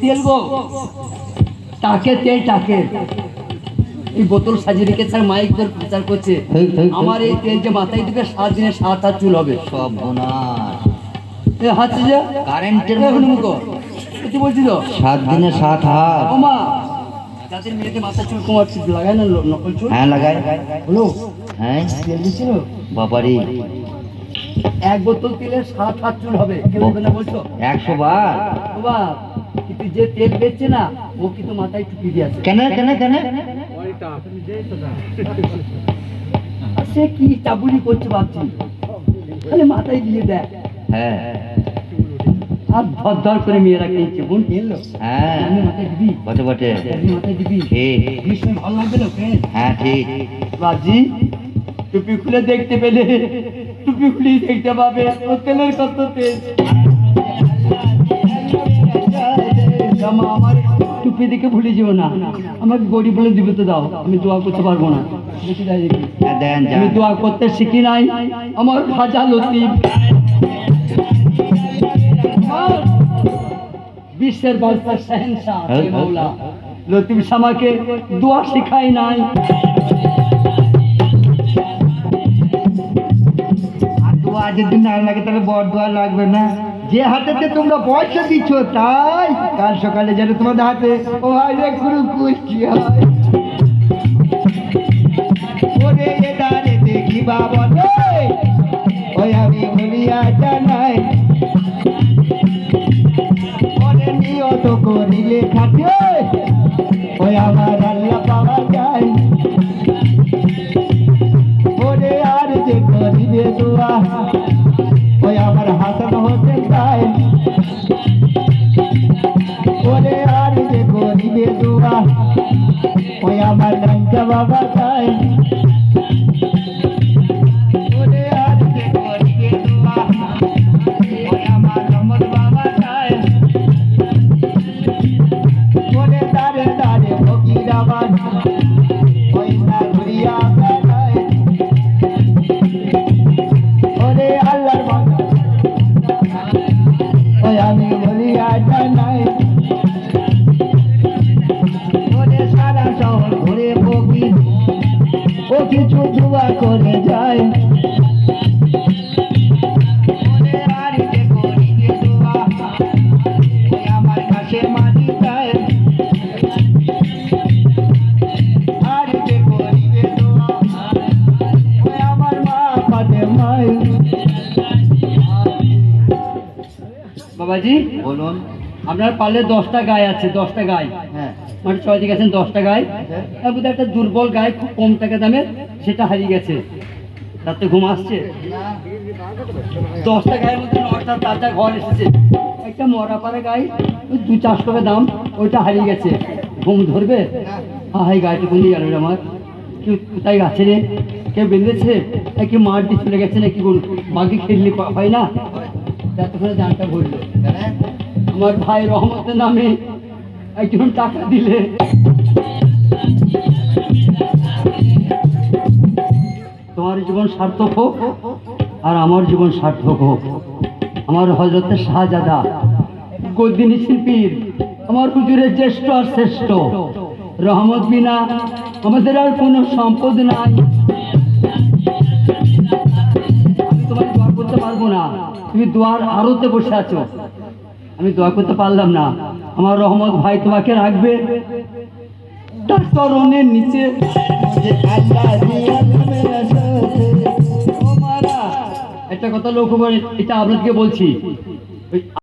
তেল গো। টাকে তেল টাকে। এই বোতল সাজিয়ে রেখেছে মাইক ধরে প্রচার করছে। আমার এই তেল যে মাথায় দিবে সাত দিনে সাত হাত চুল হবে। সব এ হাতে যা। কারেন্টের বলছি তো সাত দিনে সাত হাত। ওমা যাদের মেয়েদের মাথা চুল কমার চুল লাগায় না নকল চুল? হ্যাঁ হলো হ্যাঁ। তেল দিচ্ছিল বাবারি। এক বোতল তেলে সাত হাত চুল হবে। কে বলবে না বলছো? একশো বার। বাবা যে তেল বেচছে না ও কিন্তু মাথায় টুপি দিয়ে আছে। কেন কেন কেন? সে কি চাবুরি করছে ভাবছি। খালি মাথায় দিয়ে দেয়। হ্যাঁ। আর ধর ধর করে মেয়েরা কিনছে বোন। কিনলো হ্যাঁ। আমি মাথায় দিবি? বটে বটে মাথায় দিবি? ঠিক ভালো লাগবে না হ্যাঁ ঠিক। বাজি টুপি খুলে দেখতে পেলে। টুপি খুলে দেখতে পাবে। ও তেলের কত তেল। জামা আমার টুপি দিকে ভুলে যেও না। আমাকে গরিব বলে দিবে তো দাও আমি দোয়া করতে পারব না। দেখি দেখি হ্যাঁ আমি দোয়া করতে শিখি নাই আমার খাজা লতিফ। বিশ্বের বাদশাহ শাহেনশাহ হে লতিফ শামাকে দোয়া শিখাই নাই। আর দোয়া যদি না লাগে তাহলে বড় দোয়া লাগবে না। যে হাতেতে তোমরা পয়সা দিচ্ছ, তাই কাল সকালে যেন তোমাদের হাতে ও রে গুরু কুচকি হয়। ওরে এ দাঁড়ে দেখি বাবা ওই আমি বলিয়া জানাই। ওরে নিয়ত করিলে থাকে, ওই আমার আল্লাহ পাওয়া যায়। ওরে আর যে করিবে দোয়া ওই আমার লঙ্কা বাবা চাই ওরে আমার মা পাতে মাই বাবাজি বলুন। আপনার পারলে দশটা গায়ে আছে দশটা গায়ে হ্যাঁ। মানে ছয় দিকে আছেন দশটা গায়ে তার মধ্যে একটা দুর্বল গায়ে খুব কম টাকা দামের সেটা হারিয়ে গেছে। রাতে ঘুম আসছে। দশটা গায়ের মধ্যে নটা তাজা ঘর এসেছে। একটা মরা পাড়া গায়ে ওই দু চারশো টাকা দাম ওইটা হারিয়ে গেছে। ঘুম ধরবে? হ্যাঁ হাই গাড়িটা কোন গেল আমার? কি কোথায় আছে রে? কে বেঁধেছে? কি মার দিয়ে চলে গেছে না কি করুন বাকি খেললে পাই না? এতক্ষণে জানটা ভরলো। আমার ভাই, রহমতের নামে একজন টাকা দিলে। তোমার জীবন সার্থক হোক আর আমার জীবন সার্থক হোক। আমার হজরতের শাহজাদা, গদ্দিনী শিল্পীর, আমার হুজুরের জ্যেষ্ঠ আর শ্রেষ্ঠ। রহমত বিনা আমাদের আর কোনো সম্পদ নাই। আমি তোমার দোয়া করতে পারব না। তুমি দোয়ার আরোতে বসে আছো। আমি দোয়া করতে পারলাম না। আমার রহমত ভাই তোমাকে রাখবে। চরণের নিচে একটা কথা লক্ষ্য করে এটা আপনাদেরকে বলছি।